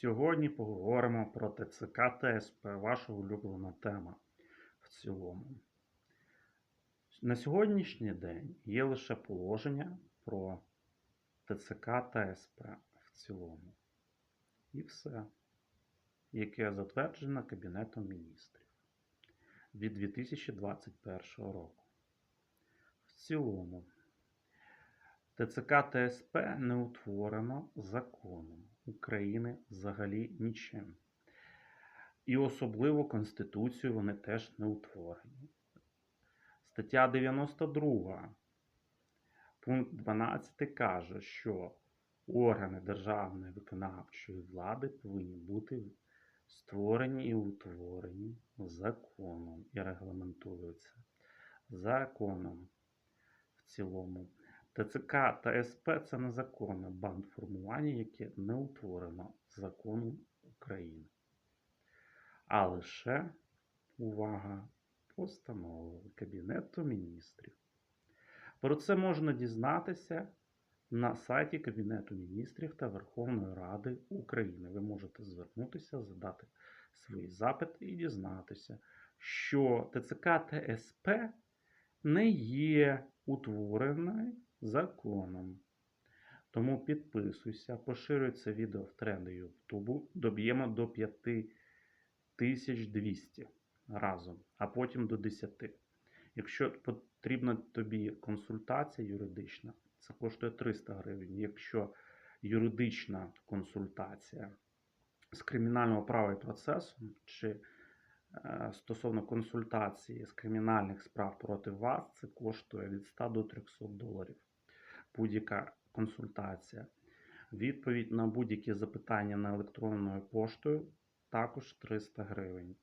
Сьогодні поговоримо про ТЦК ТСП, ваша улюблена тема в цілому. На сьогоднішній день є лише положення про ТЦК ТСП в цілому. І все, яке затверджено Кабінетом міністрів від 2021 року. В цілому, ТЦК ТСП не утворено законом України взагалі нічим. І особливо Конституцією вони теж не утворені. Стаття 92, пункт 12 каже, що органи державної виконавчої влади повинні бути створені і утворені законом і регламентуються законом в цілому. ТЦК та СП це незаконне бандформування, яке не утворено законом України. А лише, увага, постановою Кабінету міністрів. Про це можна дізнатися на сайті Кабінету міністрів та Верховної Ради України. Ви можете звернутися, задати свої запити і дізнатися, що ТЦК та СП не є утвореною законом. Тому підписуйся, поширюй це відео в тренди Ютубу, доб'ємо до 5200 разом, а потім до 10. Якщо потрібна тобі консультація юридична, це коштує 300 гривень. Якщо юридична консультація з кримінального права і процесу чи е, стосовно консультації з кримінальних справ проти вас, це коштує від 100 до 300 доларів. Будь-яка консультація. Відповідь на будь-які запитання на електронною поштою також 300 гривень.